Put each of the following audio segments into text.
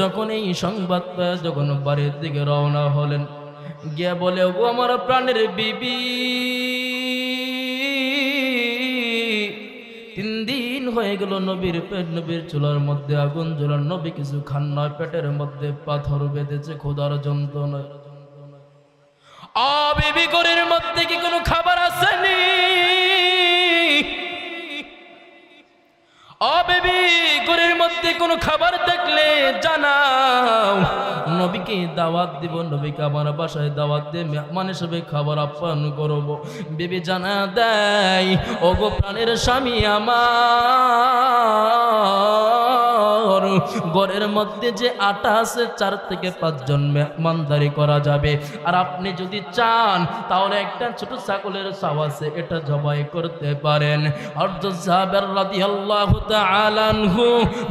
যখন এই সংবাদ পেয়ে যখন বাড়ির দিকে রওনা হলেন, গিয়ে বলে, ও আমার প্রাণের বিবি, তিন দিন হয়ে গেল নবীর পেট, নবীর চুলার মধ্যে আগুন জ্বলার নবী কিছু খান নয় পেটের মধ্যে পাথর বেঁধেছে খোদার যন্ত্রণায় আ বিবি ঘরের মধ্যে কি কোনো খাবার আসেনি? ও ঘরের কোনো খাবার থাকলে জানাও, নবীকে দাওয়াত দিব, নবীকে আমার বাসায় দাওয়াত দিয়ে মেহমান হিসেবে খাবার আপ্যায়ন করব। বেবি জানা দেয় ও গো প্রাণের স্বামী আমার ঘরের মধ্যে যে আটা আছে, চার থেকে পাঁচজন মেহমানদারি করা যাবে। আর আপনি যদি চান, তাহলে একটা ছোট ছাগলের সাও আছে, এটা জবাই করতে পারেন। সাহাবের রাদিয়াল্লাহু তাআলা আনহু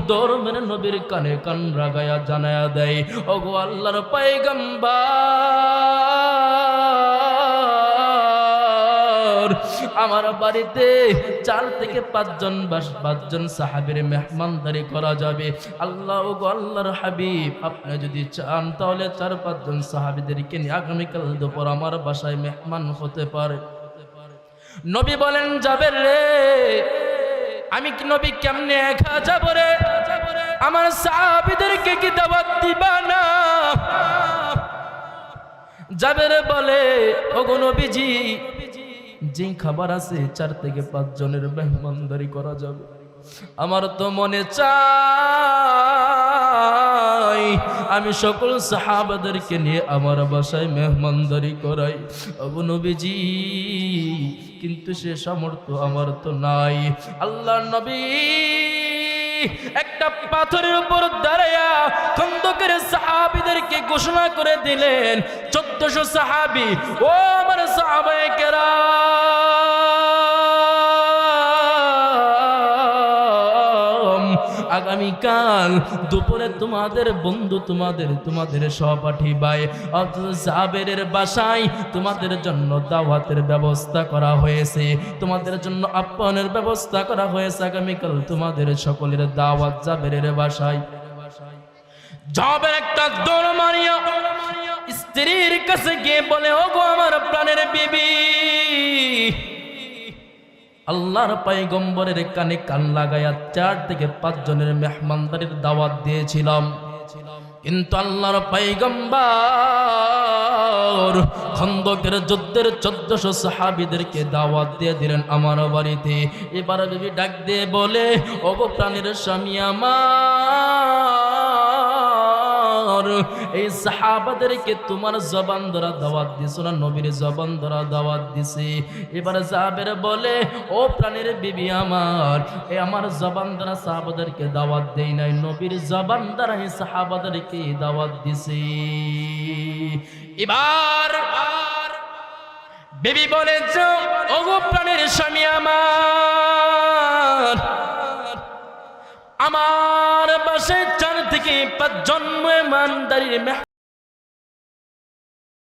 দৌড় মেরে নবীর কানে কান রাগায়া জানায়া দেয়, ওগো আল্লাহর পয়গম্বর! আমার বাড়িতে চার থেকে পাঁচজন বাস, পাঁচজন সাহাবের মেহমানদারি করা যাবে। আল্লাহ আল্লাহর হাবিব, আপনি যদি চান তাহলে চার পাঁচজন সাহাবিদেরকে নিয়ে আগামীকাল দুপুর আমার বাসায় মেহমান হতে পারে। নবী বলেন, যাবে রে। আমি কি নবী কেমনে একা যাব রে? আমার সাহাবিদেরকে কি দাওয়াত দিবা না? যাবে রে বলে, ওগো নবীজি যে খাবার আছে, চার থেকে পাঁচ জনের মেহমানদারি করা যাবে। আমার তো মনে চাই, আমি সকল সাহাবাদেরকে নিয়ে আমার বাসায় মেহমানদারি করাই। নবীজি, কিন্তু সে সামর্থ্য আমার তো নাই। আল্লাহ নবী, একটা পাথরের উপর দাঁড়ায়া খন্দকের সাহাবিদেরকে ঘোষণা করে দিলেন, চোদ্দশো সাহাবি, ও আমার সাহাবায়ে আগামীকাল দুপুরে তোমাদের বন্ধু তোমাদের তোমাদের সহপাঠী ভাই জাবেরের বাসায় তোমাদের জন্য দাওয়াতের ব্যবস্থা করা হয়েছে। তোমাদের জন্য আপ্যায়নের ব্যবস্থা করা হয়েছে আগামীকাল তোমাদের সকলের দাওয়াত জাবেরের বাসায়। যাবের একটা দৌড় মারিয়া স্ত্রীর কাছে গিয়ে বলে, ওগো আমার প্রাণের বিবি আল্লাহর পাইগম্বরের কানে কান লাগাইয়া চার থেকে পাঁচ জনের মেহমানদারির দাওয়াত দিয়েছিলাম। কিন্তু আল্লাহর পাইগম্বর খন্দকের যুদ্ধের চোদ্দশো সাহাবিদেরকে দাওয়াত দিয়ে দিলেন আমার বাড়িতে। এবার বিবি ডাক দিয়ে বলে, ওগো প্রাণের স্বামী আমার এই সাহাবাদেরকে তোমার জবান ধরা দাওয়াত দিছ না নবীর জবান ধরা দাওয়াত দিছে এবার জাবের বলে, ও প্রাণের বিবি আমার, এ আমার জবান দ্বারা সাহাবাদেরকে দাওয়াত দেই নাই, নবীর জবান দ্বারা এই সাহাবাদেরকে দাওয়াত দিছে এবার বেবি বলে ওগো প্রাণের স্বামী আমার আমার বাসায় থেকে পাঁচ জন্ম মানদারির